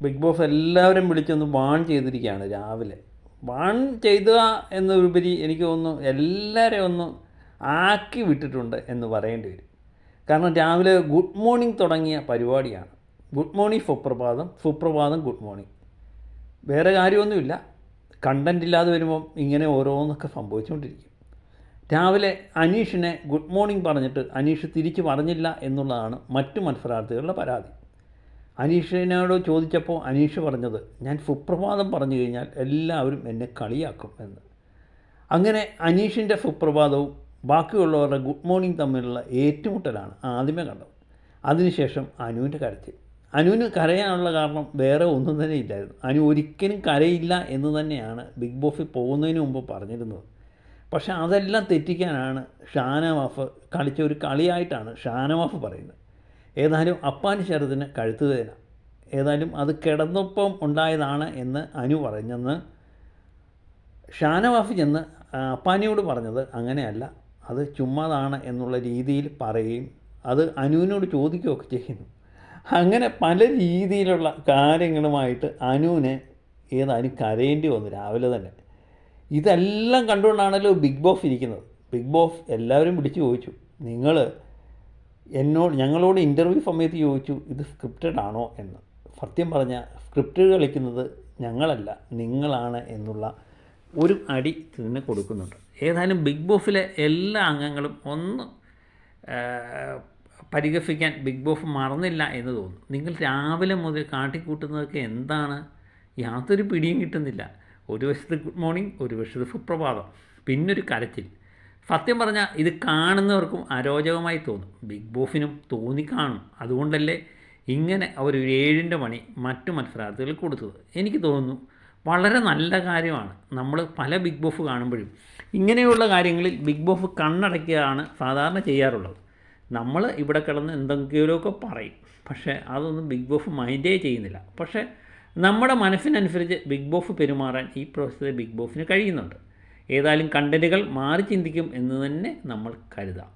Big boss എല്ലാവരും വിളിച്ചൊന്ന് warn ചെയ്തിരിക്കുകയാണ് രാവിലെ. വാൺ ചെയ്തുക എന്നതിലുപരി എനിക്ക് തോന്നുന്നു എല്ലാവരെയും ഒന്ന് ആക്കി വിട്ടിട്ടുണ്ട് എന്ന് പറയേണ്ടി വരും. കാരണം രാവിലെ ഗുഡ് മോർണിംഗ് തുടങ്ങിയ പരിപാടിയാണ്. ഗുഡ് മോർണിംഗ് സുപ്രഭാതം. സുപ്രഭാതം ഗുഡ് മോർണിംഗ് വേറെ കാര്യമൊന്നുമില്ല. കണ്ടന്റ് ഇല്ലാതെ വരുമ്പം ഇങ്ങനെ ഓരോന്നൊക്കെ സംഭവിച്ചുകൊണ്ടിരിക്കും. രാവിലെ അനീഷിനെ ഗുഡ് മോർണിംഗ് പറഞ്ഞിട്ട് അനീഷ് തിരിച്ച് പറഞ്ഞില്ല എന്നുള്ളതാണ് മറ്റു മത്സരാർത്ഥികളുടെ പരാതി. അനീഷിനോട് ചോദിച്ചപ്പോൾ അനീഷ് പറഞ്ഞത് ഞാൻ സുപ്രഭാതം പറഞ്ഞു കഴിഞ്ഞാൽ എല്ലാവരും എന്നെ കളിയാക്കും എന്ന്. അങ്ങനെ അനീഷിന്റെ സുപ്രഭാതവും ബാക്കിയുള്ളവരുടെ ഗുഡ് മോർണിംഗ് തമ്മിലുള്ള ഏറ്റുമുട്ടലാണ് ആദ്യമേ കണ്ടത്. അതിനുശേഷം അനുവിന്റെ കരച്ചിൽ. അനുവിന് കരയാനുള്ള കാരണം വേറെ ഒന്നും തന്നെ ഇല്ലായിരുന്നു. അനു ഒരിക്കലും കരയില്ല എന്ന് തന്നെയാണ് ബിഗ് ബോസിൽ പോകുന്നതിന് മുമ്പ് പറഞ്ഞിരുന്നത്. പക്ഷേ അതെല്ലാം തെറ്റിക്കാനാണ് ഷാനവാഫ് കളിച്ച ഒരു കളിയായിട്ടാണ് ഷാനവാഫ് പറയുന്നത്. ഏതായാലും അപ്പാൻ ശരതിന് കഴുത്ത് വേദന. ഏതായാലും അത് കിടന്നൊപ്പം ഉണ്ടായതാണ് എന്ന് അനു പറഞ്ഞെന്ന് ഷാനവാഫ് ചെന്ന് അപ്പാനിയോട് പറഞ്ഞത് അങ്ങനെയല്ല. അത് ചുമ്മാതാണ് എന്നുള്ള രീതിയിൽ പറയുകയും അത് അനുവിനോട് ചോദിക്കുകയൊക്കെ ചെയ്യുന്നു. അങ്ങനെ പല രീതിയിലുള്ള കാര്യങ്ങളുമായിട്ട് അനുവിന് ഏതായാലും കരയേണ്ടി വന്നു രാവിലെ തന്നെ. ഇതെല്ലാം കണ്ടുകൊണ്ടാണല്ലോ ബിഗ് ബോസ് ഇരിക്കുന്നത്. ബിഗ് ബോസ് എല്ലാവരും വിളിച്ചു ചോദിച്ചു. നിങ്ങൾ എന്നോട് ഞങ്ങളോട് ഇന്റർവ്യൂ സമയത്ത് ചോദിച്ചു ഇത് സ്ക്രിപ്റ്റഡ് ആണോ? എന്ന്. സത്യം പറഞ്ഞാൽ സ്ക്രിപ്റ്റ് കളിക്കുന്നത് ഞങ്ങളല്ല നിങ്ങളാണ് എന്നുള്ള ഒരു അടി ഇതിന് കൊടുക്കുന്നുണ്ട്. ഏതായാലും ബിഗ് ബോസിലെ എല്ലാ അംഗങ്ങളും ഒന്ന് പരിഹസിക്കാൻ ബിഗ് ബോസ് മറന്നില്ല എന്ന് തോന്നുന്നു. നിങ്ങൾ രാവിലെ മുതൽ കാട്ടിക്കൂട്ടുന്നതൊക്കെ എന്താണ്? യാതൊരു പിടിയും കിട്ടുന്നില്ല. ഒരു വശത്ത് ഗുഡ് മോർണിംഗ് ഒരു വശത്ത് സുപ്രഭാതം. പിന്നൊരു കരച്ചിൽ. സത്യം പറഞ്ഞാൽ ഇത് കാണുന്നവർക്കും അരോചകമായി തോന്നും. ബിഗ് ബോസിനും തോന്നിക്കാണും അതുകൊണ്ടല്ലേ ഇങ്ങനെ അവർ ഒരു ഏഴിന്റെ മണി മറ്റു മത്സരാർത്ഥികൾ കൊടുത്തത്. എനിക്ക് തോന്നുന്നു വളരെ നല്ല കാര്യമാണ്. നമ്മൾ പല ബിഗ് ബോഫ് കാണുമ്പോഴും ഇങ്ങനെയുള്ള കാര്യങ്ങളിൽ ബിഗ് ബോഫ് കണ്ണടയ്ക്കുകയാണ് സാധാരണ ചെയ്യാറുള്ളത്. നമ്മൾ ഇവിടെ കിടന്ന് എന്തെങ്കിലുമൊക്കെ പറയും. പക്ഷേ അതൊന്നും ബിഗ് ബോഫ് മൈൻഡേ ചെയ്യുന്നില്ല. പക്ഷേ നമ്മുടെ മനസ്സിനനുസരിച്ച് ബിഗ് ബോഫ് പെരുമാറാൻ ഈ പ്രോസസ്സിൽ ബിഗ് ബോസിന് കഴിയുന്നുണ്ട്. ഏതായാലും കണ്ടന്റുകൾ മാറി ചിന്തിക്കും എന്ന് തന്നെ നമ്മൾ കരുതാം.